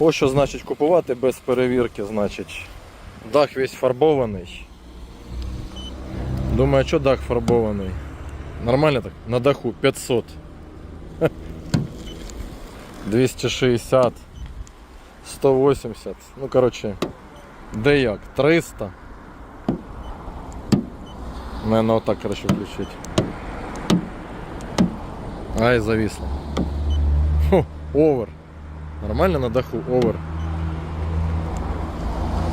Ось що значить купувати без перевірки, значить. Дах весь фарбований. Думаю, а що дах фарбований? Нормально так? На даху 500. 260. 180. Ну, коротше, де як? 300. Наверное, отак краще включити. Ай, зависло. Овер. Нормально на даху овер.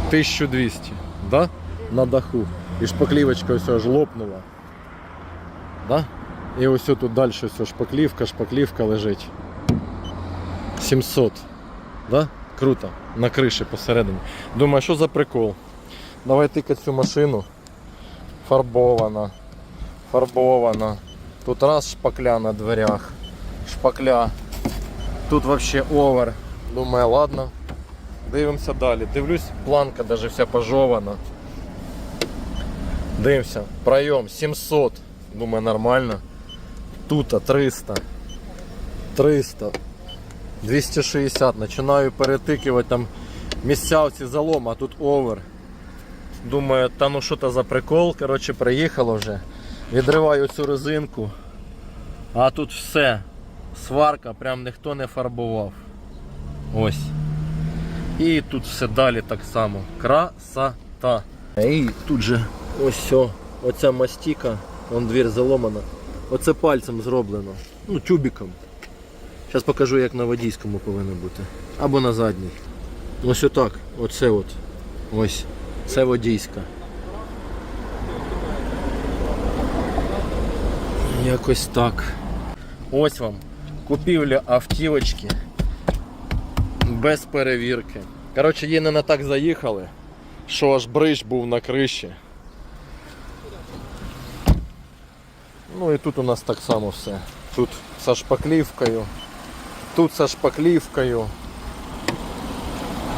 1200, да? На даху. І шпаклівочка ось аж лопнула. Да? І ось тут далі ось шпаклівка, шпаклівка лежить. 700. Да? Круто. На криші посередині. Думаю, що за прикол? Давай тикати цю машину. Фарбована. Фарбована. Тут раз шпакля на дверях. Шпакля. Тут вообще овер. Думаю, ладно. Дивимося далі. Дивлюсь, планка даже вся пожована. Дивимося. Пройом 700. Думаю, нормально. Тут 300. 300. 260. Починаю перетикувати там місця ці залом, а тут овер. Думаю, та ну що то за прикол. Коротше, приїхало вже. Відриваю цю резинку. А тут все. Сварка, прям ніхто не фарбував. Ось. І тут все далі так само. Красота. І тут же ось все. Оця мастіка, вон двір заломана. Оце пальцем зроблено. Ну, тюбіком. Зараз покажу, як на водійському повинно бути. Або на задній. Ось отак. Оце от. Ось. Це водійська. Якось так. Ось вам купівля автівочки без перевірки. Коротше, її не на так заїхали, що аж бриж був на криші. Ну і тут у нас так само все. Тут со шпаклівкою, тут со шпаклівкою.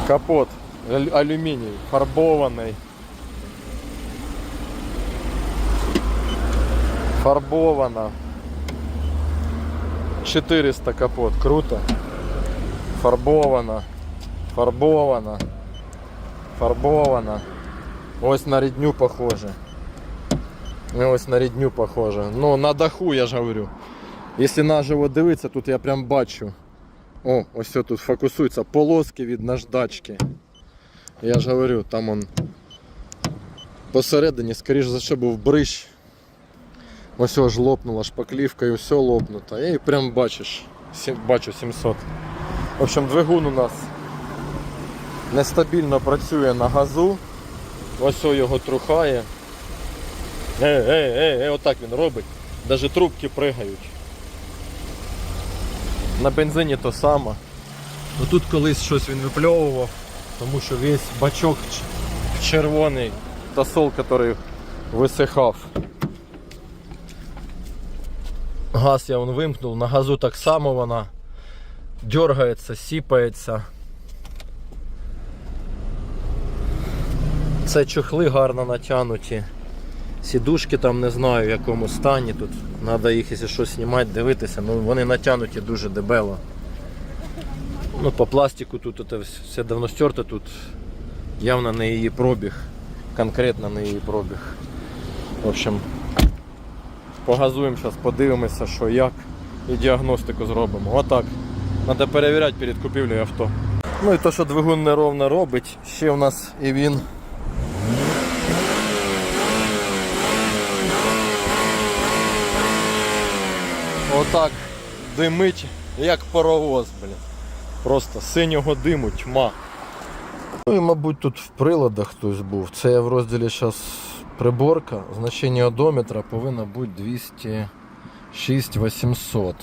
Капот алю- алюміній, фарбований. Фарбована. 400 капот, круто. Фарбована. Фарбована. Фарбована. Ось на рідню похоже. Ось на рідню похоже. Ну, на даху я ж говорю. Якщо наживо дивитися, тут я прям бачу. О, ось все тут фокусується. Полоски від наждачки. Я ж говорю, там он посередині, скоріш за все, був брищ. Ось ось лопнула шпаклівка і все лопнуто. І прям бачиш, бачу 700. В общем, двигун у нас нестабільно працює на газу. Ось його трухає. Ей, ей, ей, ей, отак він робить. Навіть трубки пригають. На бензині то саме. Ну тут колись щось він випльовував, тому що весь бачок червоний тосол, який висихав. Газ я вон вимкнув, на газу так само вона дергається, сіпається. Це чохли гарно натягнуті. Сідушки там не знаю в якому стані тут. Треба їх, якщо щось знімати, дивитися. Ну вони натягнуті дуже дебело. Ну, по пластику тут це все давно стерто, тут явно не її пробіг. Конкретно не її пробіг. В общем, погазуємо зараз, подивимося, що як і діагностику зробимо. Отак. Треба перевіряти перед купівлею авто. Ну і то, що двигун неровно робить, ще в нас і він. Отак димить, як паровоз, блін. Просто синього диму, тьма. Ну і, мабуть, тут в приладах хтось був. Це я в розділі зараз приборка. Значення одометра повинно бути 206 800.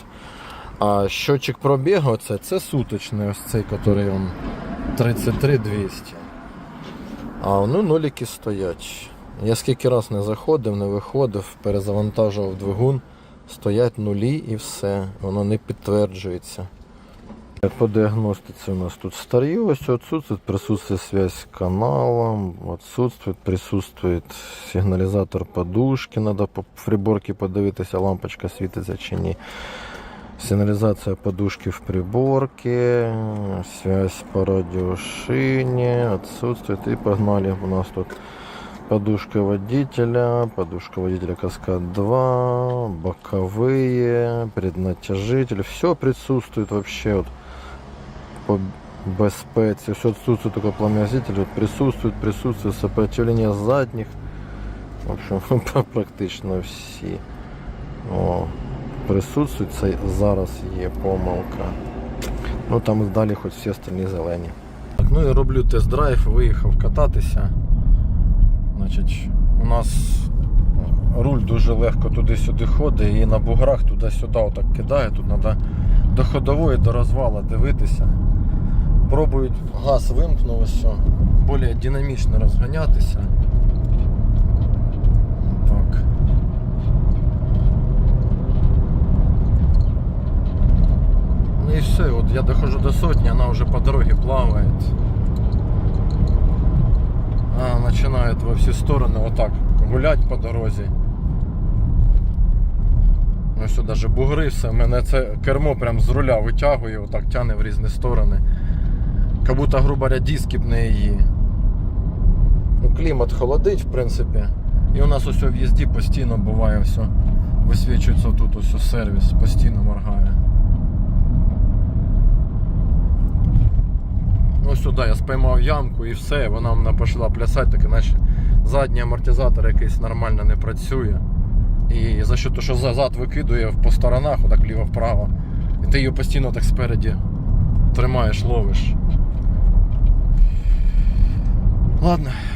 А щотчик пробігу це, це суточний, ось цей, який 33 200. А ну ноліки стоять. Я скільки раз не заходив, не виходив, перезавантажував двигун, стоять нулі і все, воно не підтверджується. По діагностиці у нас тут старі, ось отсутствует присутствие связь с каналом, отсутствует, присутствует сигналізатор подушки, треба по приборці подивитися, лампочка світиться чи ні. Сигнализация подушки в приборке, связь по радиошине, отсутствует. И погнали. У нас тут подушка водителя, подушка водителя Каскад 2, боковые, преднатяжитель. Все присутствует вообще вот По безпеці. Все отсутствует только пламязитель. Вот присутствует, присутствует задних. В общем, практично всі. О, присутствують, це зараз є помилка. Ну там далі хоч всі остальні зелені. Так, ну і роблю тест-драйв, виїхав кататися. Значить, у нас руль дуже легко туди-сюди ходить і на буграх туди-сюди отак кидає. Тут треба до ходової, до розвала дивитися. Пробують газ вимкнув, все, більш динамічно розганятися. Так. Ну и все, вот я дохожу до сотни, она уже по дороге плавает. Она начинает во все стороны вот так гулять по дорозі. Ну все, даже бугри, все, мене це кермо прям з руля витягує, отак тягне в різні сторони. Как будто, грубо говоря, диски б не її. Ну, клімат холодить, в принципі. І у нас ось у в'їзді постійно буває все. Висвічується тут ось сервіс, постійно моргає. Ну сюди я спіймав ямку і все, вона мене почала плясати, так іначе задній амортизатор якийсь нормально не працює. І за що то, що зад викидує по сторонах, отак вліво-вправо. І ти її постійно так спереді тримаєш, ловиш. Ладно.